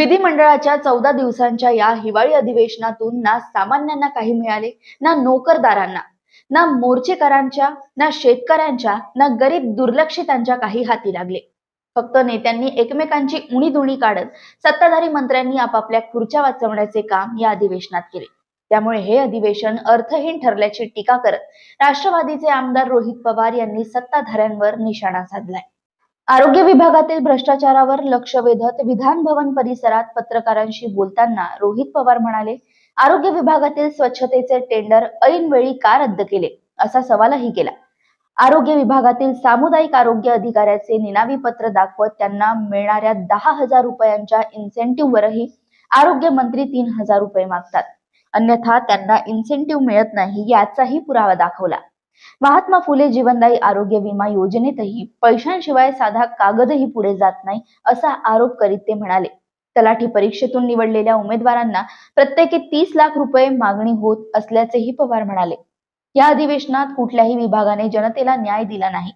विधिमंडळाच्या चौदा दिवसांच्या या हिवाळी अधिवेशनातून ना सामान्यांना काही मिळाले ना नोकरदारांना ना मोर्चेकरांच्या ना शेतकऱ्यांच्या ना गरीब दुर्लक्षितांच्या काही हाती लागले. फक्त नेत्यांनी एकमेकांची उणीधुणी काढत सत्ताधारी मंत्र्यांनी आपापल्या खुर्च्या वाचवण्याचे काम या अधिवेशनात केले. त्यामुळे हे अधिवेशन अर्थहीन ठरल्याची टीका करत राष्ट्रवादीचे आमदार रोहित पवार यांनी सत्ताधाऱ्यांवर निशाणा साधलाय. आरोग्य विभागातील भ्रष्टाचारावर लक्ष वेधत विधान भवन परिसरात पत्रकारांशी बोलताना रोहित पवार म्हणाले आरोग्य विभागातील स्वच्छतेचे टेंडर ऐनवेळी का रद्द केले? असा सवालही केला. आरोग्य विभागातील सामुदायिक आरोग्य अधिकाऱ्याचे निनावी पत्र दाखवत त्यांना मिळणाऱ्या दहा हजार रुपयांच्या इन्सेंटिव्हवरही आरोग्य मंत्री तीन हजार रुपये मागतात. अन्यथा त्यांना इन्सेंटिव्ह मिळत नाही याचाही पुरावा दाखवला. महात्मा फुले जीवनदायी आरोग्य विमा योजनेतही पैशांशिवाय साधा कागदही पुढे जात नाही असा आरोप करीत ते म्हणाले. तलाठी परीक्षेतून निवडलेल्या उमेदवारांना प्रत्येकी तीस लाख रुपये मागणी होत असल्याचेही पवार म्हणाले. या अधिवेशनात कुठल्याही विभागाने जनतेला न्याय दिला नाही.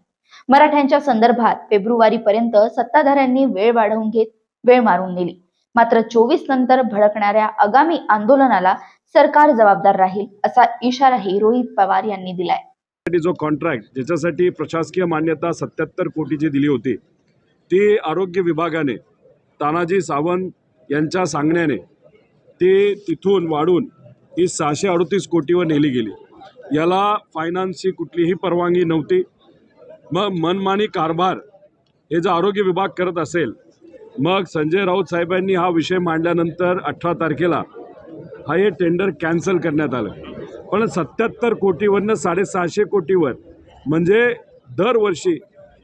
मराठ्यांच्या संदर्भात फेब्रुवारी पर्यंत सत्ताधाऱ्यांनी वेळ वाढवून घेत वेळ मारून नेली. मात्र चोवीस नंतर भडकणाऱ्या आगामी आंदोलनाला सरकार जबाबदार राहील असा इशाराही रोहित पवार यांनी दिलाय. जो कॉन्ट्रॅक्ट ज्याच्यासाठी प्रशासकीय मान्यता सत्याहत्तर कोटीची दिली होती ती आरोग्य विभागाने तानाजी सावंत यांच्या सांगण्याने ती तिथून वाढून ही सहाशे अडतीस कोटीवर नेली गेली. याला फायनान्सची कुठलीही परवानगी नव्हती. मग मनमानी कारभार हे जर आरोग्य विभाग करत असेल मग संजय राऊत साहेबांनी हा विषय मांडल्यानंतर अठरा तारखेला हा हे टेंडर कॅन्सल करण्यात आलं. पण सत्याहत्तर कोटीवरनं साडेसहाशे कोटीवर म्हणजे दरवर्षी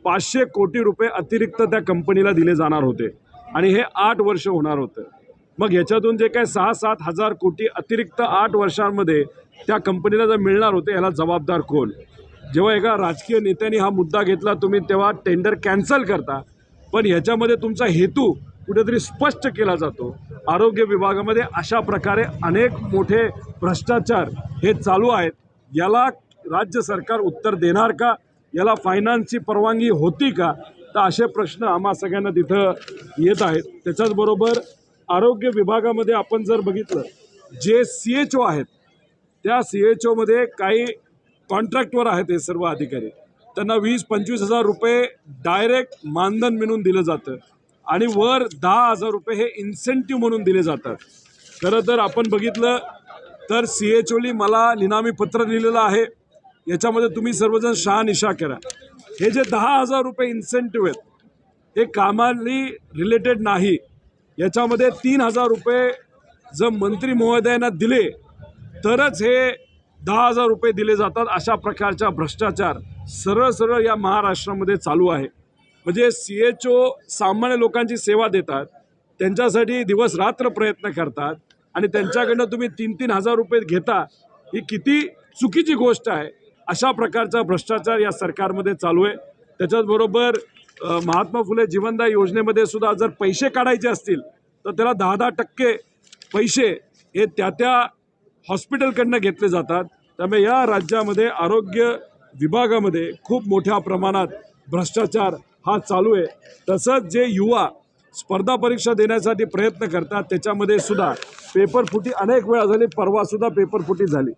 पाचशे कोटी रुपये अतिरिक्त त्या कंपनीला दिले जाणार होते. आणि हे आठ वर्ष होणार होतं. मग ह्याच्यातून जे काय सहा सात हजार कोटी अतिरिक्त आठ वर्षांमध्ये त्या कंपनीला जर मिळणार होते ह्याला जबाबदार कोण? जेव्हा एका राजकीय नेत्याने हा मुद्दा घेतला तुम्ही तेव्हा टेंडर कॅन्सल करता. पण ह्याच्यामध्ये तुमचा हेतू कुठेतरी स्पष्ट केला जातो. आरोग्य विभागामध्ये अशा प्रकारे अनेक मोठे भ्रष्टाचार हे चालू आहेत. याला राज्य सरकार उत्तर देणार का? याला फायनान्सची परवानगी होती का? तर असे प्रश्न आम्हा सगळ्यांना तिथं येत आहेत. त्याच्याचबरोबर आरोग्य विभागामध्ये आपण जर बघितलं जे सी एच ओ आहेत त्या सी एच ओमध्ये काही कॉन्ट्रॅक्टवर आहेत हे सर्व अधिकारी. त्यांना वीस पंचवीस हजार रुपये डायरेक्ट मानधन मिळून दिलं जातं. आणि वर दहा हजार रुपये हे इन्सेंटिव्ह म्हणून दिले जातात. खरं तर आपण बघितलं तर सी एच ओली मला निनामी पत्र लिहिलेलं आहे. याच्यामध्ये तुम्ही सर्वजण शहानिशा करा. हे जे दहा हजार रुपये इन्सेंटिव्ह आहेत हे कामाली रिलेटेड नाही. याच्यामध्ये तीन हजार रुपये जर मंत्री महोदयांना दिले तरच हे दहा हजार रुपये दिले जातात अशा प्रकारचा भ्रष्टाचार सरळ सरळ या महाराष्ट्रामध्ये चालू आहे. म्हणजे सी एच ओ सामान्य लोकांची सेवा देतात त्यांच्यासाठी दिवस रात्र प्रयत्न करतात आणि त्यांच्याकडनं तुम्ही तीन तीन हजार रुपये घेता ही किती चुकीची गोष्ट आहे अशा प्रकारचा भ्रष्टाचार या सरकारमध्ये चालू आहे. त्याच्याचबरोबर महात्मा फुले जीवनदायी योजनेमध्ये सुद्धा जर पैसे काढायचे असतील तर त्याला दहा दहा टक्के पैसे हे त्या त्या हॉस्पिटलकडनं घेतले जातात. त्यामुळे या राज्यामध्ये आरोग्य विभागामध्ये खूप मोठ्या प्रमाणात भ्रष्टाचार हा चालू आहे. तसंच जे युवा स्पर्धा परीक्षा देण्यासाठी प्रयत्न करतात त्याच्यामध्ये सुद्धा पेपरफुटी अनेक वेळा झाली परवासुद्धा पेपरफुटी झाली.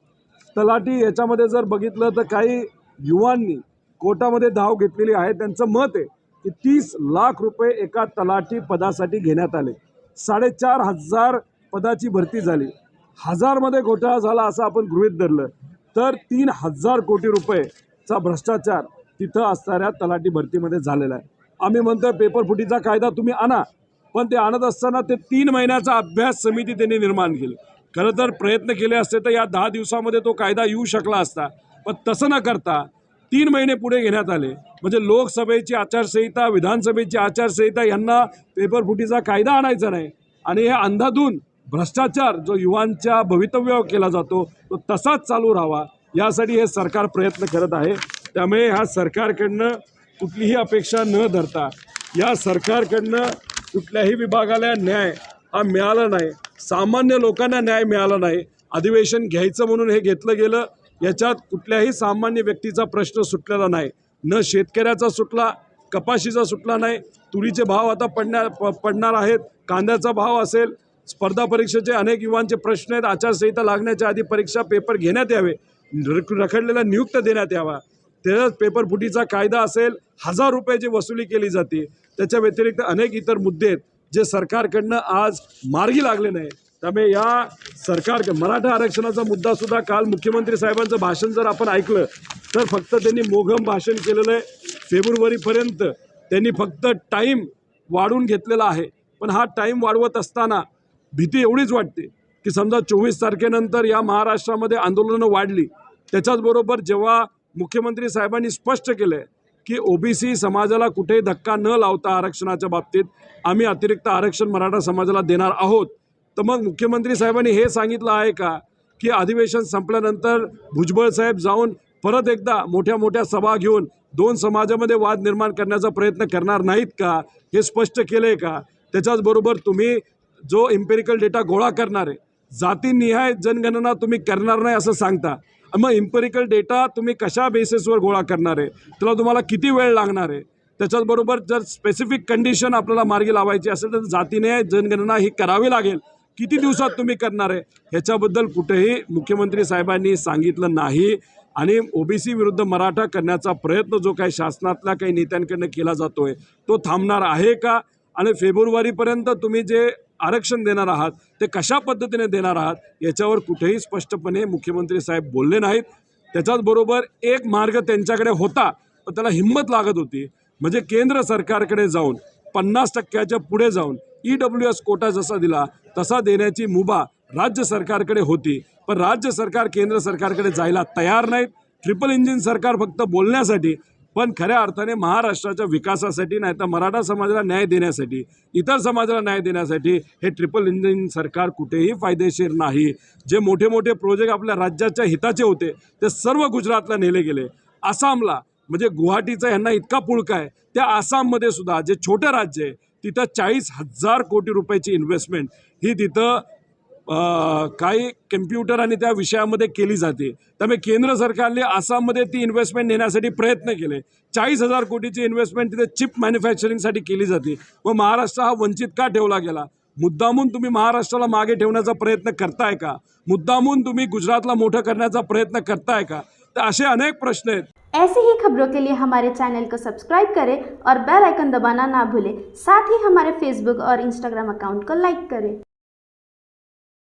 तलाठी याच्यामध्ये जर बघितलं तर काही युवांनी कोर्टामध्ये धाव घेतलेली आहे. त्यांचं मत आहे की तीस लाख रुपये एका तलाठी पदासाठी घेण्यात आले. साडेचार हजार पदाची भरती झाली. हजारमध्ये घोटाळा झाला असं आपण गृहित धरलं. तर तीन हजार कोटी रुपयेचा भ्रष्टाचार तिथं असणाऱ्या तलाठी भरतीमध्ये झालेला आहे. आम्ही म्हणतोय पेपरफुटीचा कायदा तुम्ही आणा. पण ते आणत असताना ते तीन महिन्याचा अभ्यास समिती त्यांनी निर्माण केली. खरं तर प्रयत्न केले असते तर या दहा दिवसामध्ये तो कायदा येऊ शकला असता. पण तसं न करता तीन महिने पुढे घेण्यात आले. म्हणजे लोकसभेची आचारसंहिता विधानसभेची आचारसंहिता यांना पेपरफुटीचा कायदा आणायचा नाही. आणि हे अंधाधून भ्रष्टाचार जो युवांच्या भवितव्यावर केला जातो तो तसाच चालू राहावा. यासाठी हे सरकार प्रयत्न करत आहे. त्यामुळे ह्या सरकारकडनं कुठलीही अपेक्षा न धरता या सरकारकडनं कुठल्याही विभागाला न्याय हा मिळाला नाही. सामान्य लोकांना न्याय मिळाला नाही. अधिवेशन घ्यायचं म्हणून हे घेतलं गेलं याच्यात कुठल्याही सामान्य व्यक्तीचा प्रश्न सुटलेला नाही. न शेतकऱ्याचा सुटला कपाशीचा सुटला नाही. तुरीचे भाव आता पडणार प- पडणार आहेत. कांद्याचा भाव असेल. स्पर्धा परीक्षेचे अनेक युवांचे प्रश्न आहेत. आचारसंहिता लागण्याच्या आधी परीक्षा पेपर घेण्यात यावे. रखडलेला नियुक्त देण्यात यावा. त्याच्यात पेपर फुटीचा कायदा असेल हजार रुपयाची वसुली केली जाते. त्याच्या व्यतिरिक्त अनेक इतर मुद्दे आहेत जे सरकारकडनं आज मार्गी लागले नाही त्यामुळे या सरकार मराठा आरक्षणाचा मुद्दा सुद्धा काल मुख्यमंत्री साहेबांचं भाषण जर आपण ऐकलं तर फक्त त्यांनी मोघम भाषण केलेलं आहे. फेब्रुवारीपर्यंत त्यांनी फक्त टाईम वाढून घेतलेला आहे. पण हा टाईम वाढवत असताना भीती एवढीच वाटते की समजा चोवीस तारखेनंतर या महाराष्ट्रामध्ये आंदोलनं वाढली. त्याच्याचबरोबर जेव्हा मुख्यमंत्री साहेबांनी स्पष्ट केलं आहे की ओबीसी समाजाला कुठेही धक्का न लावता आरक्षणाच्या बाबतीत आम्ही अतिरिक्त आरक्षण मराठा समाजाला देणार आहोत. तर मग मुख्यमंत्री साहेबांनी हे सांगितलं आहे का? की अधिवेशन संपल्यानंतर भुजबळ साहेब जाऊन परत एकदा मोठ्या मोठ्या सभा घेऊन दोन समाजामध्ये वाद निर्माण करण्याचा प्रयत्न करणार नाहीत का? हे स्पष्ट केलं आहे का? त्याच्याचबरोबर तुम्ही जो इम्पेरिकल डेटा गोळा करणार आहे जातीनिहाय जनगणना तुम्ही करणार नाही असं सांगता. मग इम्पेरिकल डेटा तुम्ही कशा बेसिसवर गोळा करणार आहे? त्याला तुम्हाला किती वेळ लागणार आहे? त्याच्याचबरोबर जर स्पेसिफिक कंडिशन आपल्याला मार्गी लावायची असेल तर जातीने जनगणना ही करावी लागेल. किती दिवसात तुम्ही करणार आहे? ह्याच्याबद्दल कुठेही मुख्यमंत्री साहेबांनी सांगितलं नाही. आणि ओबीसी विरुद्ध मराठा करण्याचा प्रयत्न जो काही शासनातल्या काही नेत्यांकडनं केला जातोय तो थांबणार आहे का? आणि फेब्रुवारीपर्यंत तुम्ही जे आरक्षण देणार आहात ते कशा पद्धतीने देणार आहात याच्यावर कुठेही स्पष्टपणे मुख्यमंत्री साहेब बोलले नाहीत. त्याच्याचबरोबर एक मार्ग त्यांच्याकडे होता पण त्याला हिंमत लागत होती. म्हणजे केंद्र सरकारकडे जाऊन पन्नास टक्क्याच्या पुढे जाऊन ई डब्ल्यू एस कोटा जसा दिला तसा देण्याची मुभा राज्य सरकारकडे होती. पण राज्य सरकार केंद्र सरकारकडे जायला तयार नाहीत. ट्रिपल इंजिन सरकार फक्त बोलण्यासाठी पण खऱ्या अर्थाने महाराष्ट्राच्या विकासासाठी नाही तर मराठा समाजाला न्याय देण्यासाठी इतर समाजाला न्याय देण्यासाठी हे ट्रिपल इंजिन सरकार कुठेही फायदेशीर नाही. जे मोठे मोठे प्रोजेक्ट आपल्या राज्याच्या हिताचे होते ते सर्व गुजरातला नेले गेले. आसामला म्हणजे गुवाहाटीचा यांना इतका पुळका आहे त्या आसाममध्ये सुद्धा जे छोटं राज्य आहे तिथं चाळीस हजार कोटी रुपयाची इन्व्हेस्टमेंट ही तिथं काही कम्प्युटर आणि त्या विषयामध्ये केली जाते. त्यामुळे केंद्र सरकारने आसाममध्ये ती इन्व्हेस्टमेंट नेण्यासाठी प्रयत्न केले. चाळीस हजार कोटीची इन्व्हेस्टमेंट तिथे चिप मॅन्युफॅक्चरिंगसाठी केली जाते. व महाराष्ट्र हा वंचित का ठेवला गेला? मुद्दामून तुम्ही महाराष्ट्राला मागे ठेवण्याचा प्रयत्न करताय का? मुद्दामून तुम्ही गुजरातला मोठं करण्याचा प्रयत्न करताय का? तर असे अनेक प्रश्न आहेत. ऐसे ही खबरों के लिए हमारे चैनल को सब्सक्राइब करें और बेल आइकन दबाना ना भूलें। साथ ही हमारे फेसबुक और इंस्टाग्राम अकाउंट को लाइक करें।